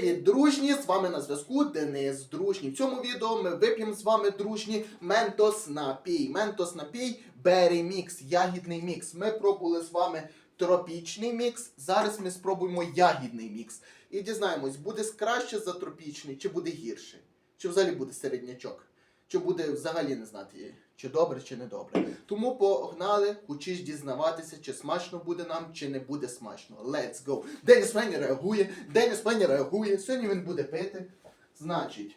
Привіт, дружні! З вами на зв'язку Денис Дружній. В цьому відео ми вип'ємо з вами дружні Ментос напій. Ментос напій Berry Mix, ягідний мікс. Ми пробували з вами тропічний мікс. Зараз ми спробуємо ягідний мікс. І дізнаємось, буде краще за тропічний, чи буде гірше, чи взагалі буде середнячок, чи буде взагалі не знати, чи добре, чи не добре. Тому погнали, учись дізнаватися, чи смачно буде нам, чи не буде смачно. Let's go! Деніс Фені реагує, Деніс Фені реагує. Сьогодні він буде пити. Значить.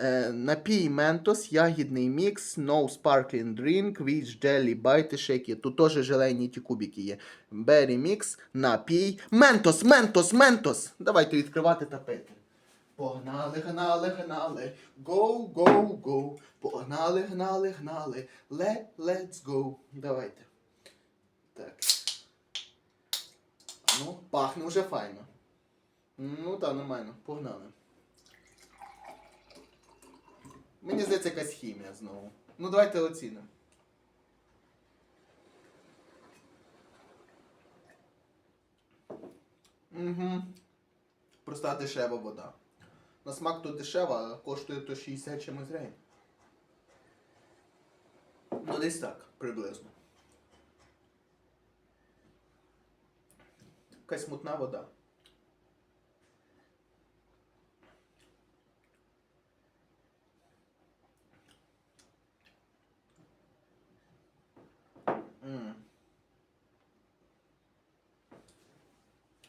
Е, напій Ментос, ягідний мікс, no sparkling drink, witch jelly, байте шейки. Тут теж желейні ті кубики є. Berry mix, напій. Ментос, Ментос, Ментос! Давайте відкривати та пити. Погнали, гнали, гнали. Go, go, go. Погнали, гнали, гнали. Let's go. Давайте. Так. Ну, пахне вже файно. Ну, так, нормально. Погнали. Мені здається, якась хімія знову. Ну, давайте оцінимо. Угу. Проста дешева вода. На смак то дешева, коштує то 60 чимось гривень. Ну, десь так, приблизно. Якась мутна вода.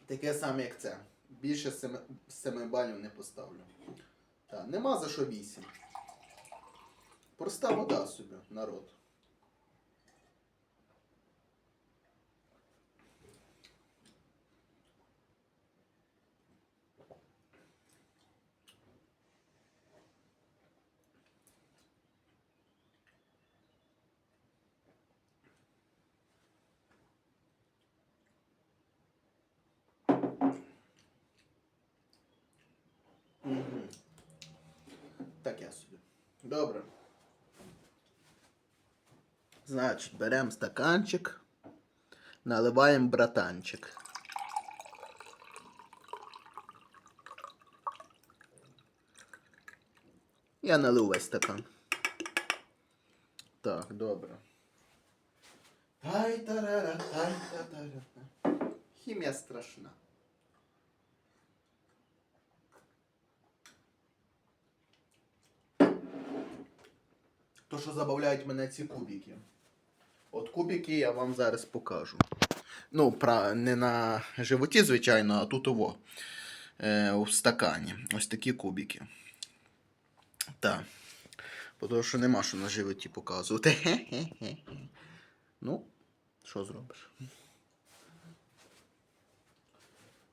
Таке саме, як це. Більше 7, 7 балів не поставлю. Так, нема за що 8. Проста вода собі, народ. Добре. Значить, беремо стаканчик, наливаємо братанчик. Я налив весь стакан. Так, добре. тай тарара тай та тарара Хімія страшна. То, що забавляють мене ці кубики. От кубики я вам зараз покажу. Ну, не на животі, звичайно, а тут ово. Е, у стакані. Ось такі кубики. Так. Тому що нема що на животі показувати. Ну, що зробиш?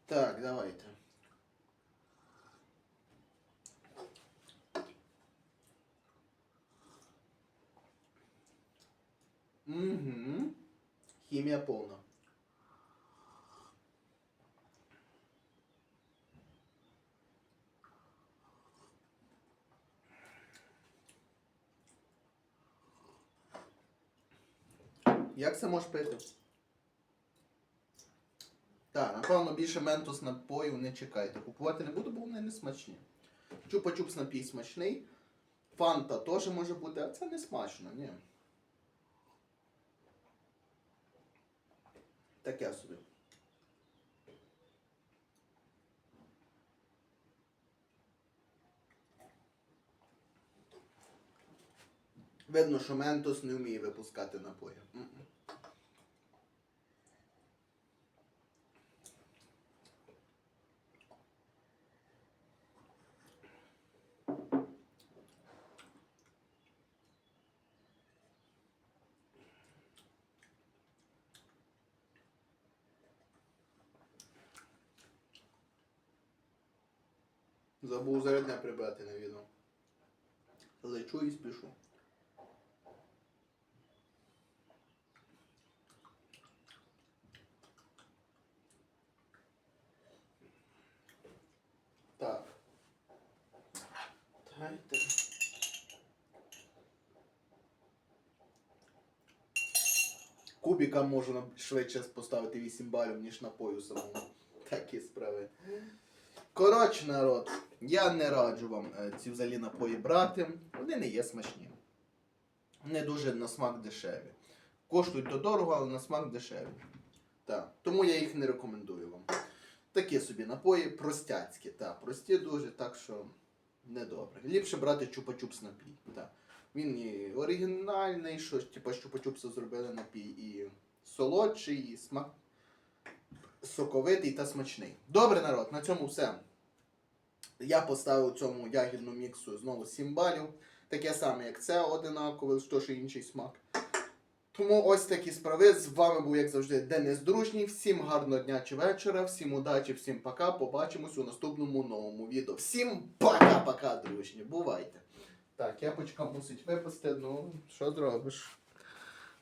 Так, давайте. Угу. Хімія повна. Як це можеш пити? Так, напевно, більше ментос напоїв не чекайте. Купувати не буду, бо вони не смачні. Чупа-чупс напій смачний. Фанта теж може бути, а це не смачно, ні. Таке собі. Видно, що Ментос не вміє випускати напої. Забув зарядне прибрати на відео. Лечу і спішу. Так. Дайте. Кубіка можна швидше поставити 8 балів, ніж напою самому. Такі справи. Коротше, народ, я не раджу вам е, ці взагалі напої брати. Вони не є смачні. Вони дуже на смак дешеві. Коштують то дорого, але на смак дешеві. Так. Тому я їх не рекомендую вам. Такі собі напої простяцькі, так, прості дуже, так що недобре. Ліпше брати чупа-чупс напій. Так. Він і оригінальний, що ж, типу, чупа-чупса зробили напій, і солодший, і смак соковитий та смачний. Добре, народ, на цьому все. Я поставив цьому ягідному міксу знову 7 балів. Таке саме, як це, одинакове, що інший смак. Тому ось такі справи. З вами був, як завжди, Денис Дружній. Всім гарного дня чи вечора, всім удачі, всім пока. Побачимось у наступному новому відео. Всім пока-пока, дружні. Бувайте. Так, япочка мусить випасти, ну, що зробиш?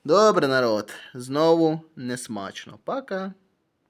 Добре, народ. Знову несмачно. Пока.